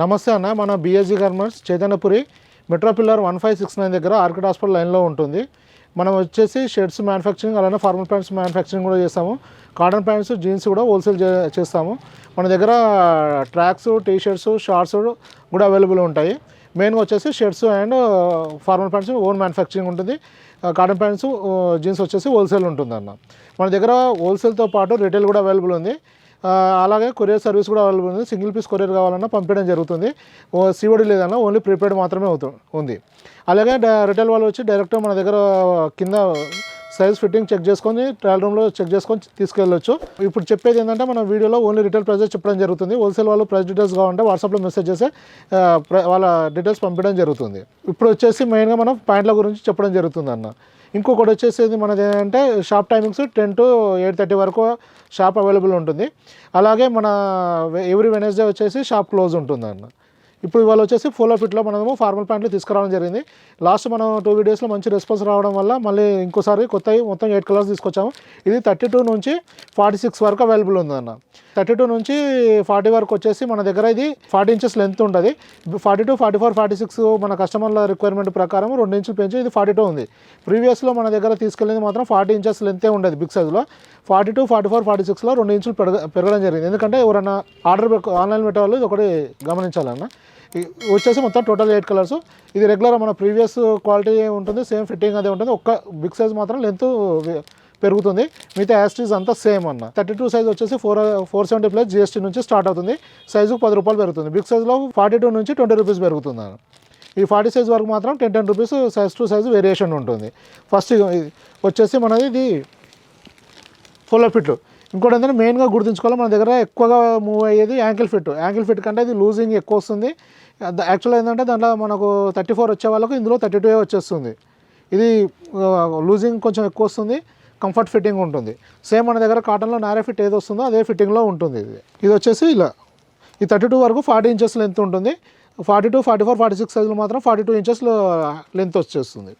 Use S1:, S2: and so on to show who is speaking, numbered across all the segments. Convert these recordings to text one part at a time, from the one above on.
S1: నమస్తే అన్న మన BSG garments Chaitanyapuri metro pillar one five six nine దగ్గర ఆర్కిడ్ హాస్పిటల్ లైన్లో ఉంటుంది. మనం వచ్చేసి షర్ట్స్ మ్యానుఫ్యాక్చరింగ్ అలానే ఫార్మల్ ప్యాంట్స్ మ్యానుఫ్యాక్చరింగ్ కూడా చేస్తాము. కాటన్ ప్యాంట్స్ జీన్స్ కూడా హోల్సేల్ చేస్తాము. మన దగ్గర ట్రాక్స్ టీ షర్ట్స్ షార్ట్స్ కూడా అవైలబుల్ ఉంటాయి. మెయిన్గా వచ్చేసి shirts and formal pants own manufacturing ఉంటుంది. కాటన్ ప్యాంట్స్ జీన్స్ వచ్చేసి హోల్సేల్ ఉంటుంది అన్న. మన దగ్గర హోల్సేల్తో పాటు రిటైల్ కూడా అవైలబుల్ ఉంది. అలాగే కొరియర్ సర్వీస్ కూడా అవైలబుల్ ఉంది. సింగిల్ పీస్ కొరియర్ కావాలన్నా పంపించడం జరుగుతుంది. ఓ లేదన్నా ఓన్లీ ప్రీపెయిడ్ మాత్రమే అవుతు ఉంది. అలాగే రిటైల్ వాళ్ళు వచ్చి డైరెక్ట్గా మన దగ్గర కింద సైజ్ ఫిట్టింగ్ చెక్ చేసుకొని ట్రయల్ రూమ్లో చెక్ చేసుకొని తీసుకెళ్ళొచ్చు. ఇప్పుడు చెప్పేది ఏంటంటే మన వీడియోలో ఓన్లీ రిటైల్ ప్రైజెస్ చెప్పడం జరుగుతుంది. హోల్సేల్ వాళ్ళు ప్రైస్ డీటెయిల్స్ కావాలంటే వాట్సాప్లో మెసేజ్ చేస్తే వాళ్ళ డీటెయిల్స్ పంపించడం జరుగుతుంది. ఇప్పుడు వచ్చేసి మెయిన్గా మనం పాయింట్ల గురించి చెప్పడం జరుగుతుంది అన్న ఇంకొకటి వచ్చేసి మనది ఏంటంటే shop timings ten to eight thirty వరకు షాప్ అవైలబుల్ ఉంటుంది. అలాగే మన ఎవ్రీ వెనస్డే వచ్చేసి షాప్ క్లోజ్ ఉంటుంది అన్న ఇప్పుడు ఇవాళ వచ్చేసి ఫోలో ఫిట్లో మనము ఫార్మల్ ప్యాంట్లు తీసుకురావడం జరిగింది. లాస్ట్ మనం టూ వీడియోస్లో మంచి రెస్పాన్స్ రావడం వల్ల మళ్ళీ ఇంకోసారి కొత్తవి మొత్తం ఎయిట్ కలర్స్ తీసుకొచ్చాము. ఇది థర్టీ టూ నుంచి ఫార్టీ సిక్స్ వరకు అవైలబుల్ ఉందన్న. థర్టీ టూ నుంచి ఫార్టీ వరకు వచ్చేసి మన దగ్గర ఇది ఫార్టీ ఇంచెస్ లెంత్ ఉంటుంది. Forty two forty four forty six మన కస్టమర్ల రిక్వైర్మెంట్ ప్రకారం రెండు ఇంచులు పెంచి ఇది ఫార్టీ టూ ఉంది ప్రీవియస్లో మన దగ్గర తీసుకెళ్ళింది మాత్రం ఫార్టీ ఇంచెస్ లెంతే ఉండేది బిగ్ సైజ్లో forty two forty four forty సిక్స్లో రెండు ఇంచులు పెరగ పెరగడం జరిగింది. ఎందుకంటే ఎవరైనా ఆర్డర్ ఆన్లైన్ పెట్టేవాళ్ళు ఇది ఒకటి గమనించాలన్న. వచ్చేసి మొత్తం టోటల్ ఎయిట్ కలర్స్ ఇది రెగ్యులర్ మన ప్రీవియస్ క్వాలిటీ ఉంటుంది సేమ్ ఫిట్టింగ్ అదే ఉంటుంది. ఒక్క బిగ్ సైజ్ మాత్రం లెంత్ పెరుగుతుంది. మిగతా యాస్టీస్ అంతా సేమ్ అన్న. థర్టీ టూ సైజ్ వచ్చేసి four four seventy plus GST నుంచి స్టార్ట్ అవుతుంది. సైజుకు పది రూపాయలు పెరుగుతుంది. బిగ్ సైజ్లో ఫార్టీ టూ నుంచి ట్వంటీ రూపీస్ పెరుగుతుంది అన్న. ఈ ఫార్టీ సైజ్ వరకు మాత్రం ten ten rupees size to size variation ఉంటుంది. ఫస్ట్ వచ్చేసి మనది ఇది ఫుల్ ఫిట్లు ఇంకోటి ఏంటంటే మెయిన్గా గుర్తుంచుకోవాలి మన దగ్గర ఎక్కువగా మూవ్ అయ్యేది యాంకిల్ ఫిట్ యాంకిల్ ఫిట్ కంటే ఇది లూజింగ్ ఎక్కువ వస్తుంది. యాక్చువల్ ఏంటంటే దాంట్లో మనకు థర్టీ ఫోర్ వచ్చే వాళ్ళకు ఇందులో థర్టీ టూ వచ్చేస్తుంది. ఇది లూజింగ్ కొంచెం ఎక్కువ వస్తుంది కంఫర్ట్ ఫిట్టింగ్ ఉంటుంది. సేమ్ మన దగ్గర కాటన్లో నారే ఫిట్ ఏది వస్తుందో అదే ఫిట్టింగ్లో ఉంటుంది ఇది. ఇది వచ్చేసి ఇలా. ఈ థర్టీ టూ వరకు ఫార్టీ ఇంచెస్ లెంత్ ఉంటుంది. Forty two forty four forty six సైజులు మాత్రం ఫార్టీ టూ ఇంచెస్ లెంత్ వచ్చేస్తుంది.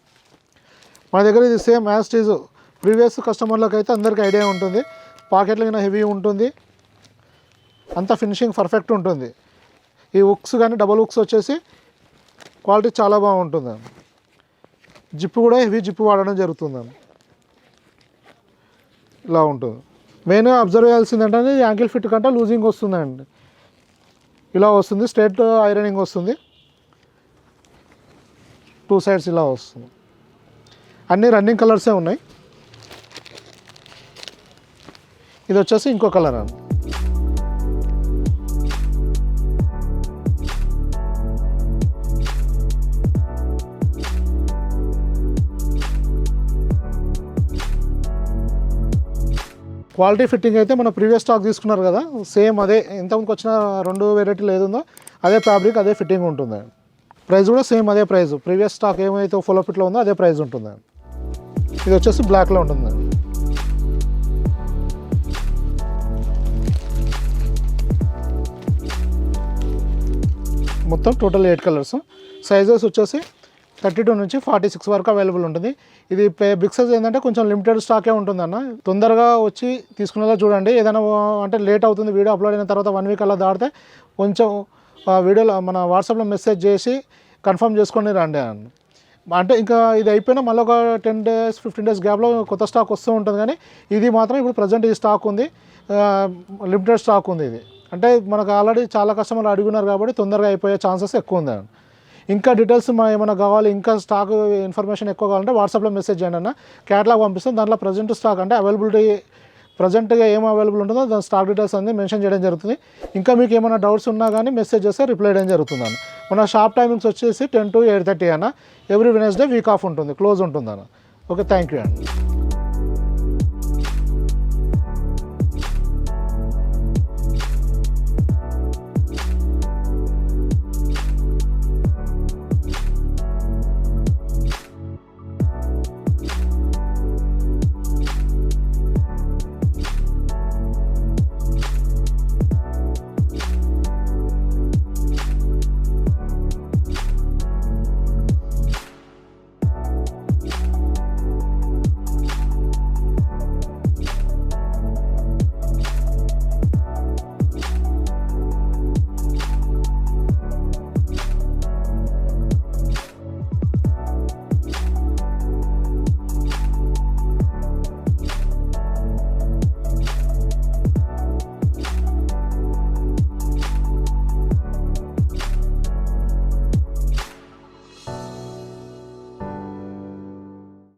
S1: మన దగ్గర ఇది సేమ్ యాస్టీజ్ ప్రీవియస్ కస్టమర్లకు అయితే అందరికీ ఐడియా ఉంటుంది. పాకెట్లు కింద హెవీ ఉంటుంది. అంత ఫినిషింగ్ పర్ఫెక్ట్ ఉంటుంది. ఈ ఉక్స్ కానీ డబల్ ఉక్స్ వచ్చేసి క్వాలిటీ చాలా బాగుంటుంది. జిప్పు కూడా హెవీ జిప్పు వాడడం జరుగుతుంది. ఇలా ఉంటుంది. మెయిన్గా అబ్జర్వ్ చేయాల్సింది ఏంటంటే యాంకిల్ ఫిట్ కంటే లూజింగ్ వస్తుందండి. ఇలా వస్తుంది. స్ట్రేట్ ఐరనింగ్ వస్తుంది. టూ సైడ్స్ ఇలా వస్తుంది. అన్నీ రన్నింగ్ కలర్సే ఉన్నాయి. ఇది వచ్చేసి ఇంకో కలర్ అండి క్వాలిటీ ఫిట్టింగ్ అయితే మన ప్రీవియస్ స్టాక్ తీసుకున్నారు కదా సేమ్ అదే ఇంతకుముందుకు వచ్చిన రెండు వెరైటీలు ఏదుందో అదే ఫ్యాబ్రిక్ అదే ఫిట్టింగ్ ఉంటుంది. ప్రైస్ కూడా సేమ్ అదే ప్రైస్ ప్రీవియస్ స్టాక్ ఏమైతే ఫుల్ ఫిట్లో ఉందో అదే ప్రైస్ ఉంటుంది. ఇది వచ్చేసి బ్లాక్లో ఉంటుంది. మొత్తం టోటల్ ఎయిట్ కలర్స్ సైజెస్ వచ్చేసి థర్టీ టూ నుంచి ఫార్టీ సిక్స్ వరకు అవైలబుల్ ఉంటుంది. ఇది బిగ్ సైజ్ ఏంటంటే కొంచెం లిమిటెడ్ స్టాకే ఉంటుందన్న. తొందరగా వచ్చి తీసుకునేలా చూడండి. ఏదైనా అంటే లేట్ అవుతుంది వీడియో అప్లోడ్ అయిన తర్వాత వన్ వీక్ అలా దాటితే కొంచెం వీడియోలో మన వాట్సాప్లో మెసేజ్ చేసి కన్ఫర్మ్ చేసుకొని రండి అన్న. అంటే ఇంకా ఇది అయిపోయినా మళ్ళీ ఒక టెన్ డేస్ ఫిఫ్టీన్ డేస్ గ్యాప్లో కొత్త స్టాక్ వస్తూ ఉంటుంది కానీ ఇది మాత్రం ఇప్పుడు ప్రజెంట్ ఈ స్టాక్ ఉంది. లిమిటెడ్ స్టాక్ ఉంది ఇది. అంటే మనకు ఆల్రెడీ చాలా కస్టమర్లు అడుగున్నారు కాబట్టి తొందరగా అయిపోయే ఛాన్సెస్ ఎక్కువ ఉంది ఇంకా డీటెయిల్స్ మా ఏమైనా కావాలి ఇంకా స్టాక్ ఇన్ఫర్మేషన్ ఎక్కువ కావాలంటే వాట్సాప్లో మెసేజ్ చేయండి అన్న. క్యాటలాగ్ పంపిస్తాం. దాంట్లో ప్రజెంట్ స్టాక్ అంటే అవైలబిలిటీ ప్రజెంట్గా ఏం అవైలబుల్ ఉంటుందో దాని స్టాక్ డీటెయిల్స్ అన్ని మెన్షన్ చేయడం జరుగుతుంది. ఇంకా మీకు ఏమైనా డౌట్స్ ఉన్నా కానీ మెసేజ్ చేస్తే రిప్లై చేయడం జరుగుతుంది అన్న. మన షాప్ టైమింగ్స్ వచ్చేసి టెన్ టు ఎయిట్ థర్టీ అన్న. ఎవ్రీ వెనస్డే వీక్ ఆఫ్ ఉంటుంది క్లోజ్ ఉంటుంది అన్న. ఓకే థ్యాంక్ యూ అండి.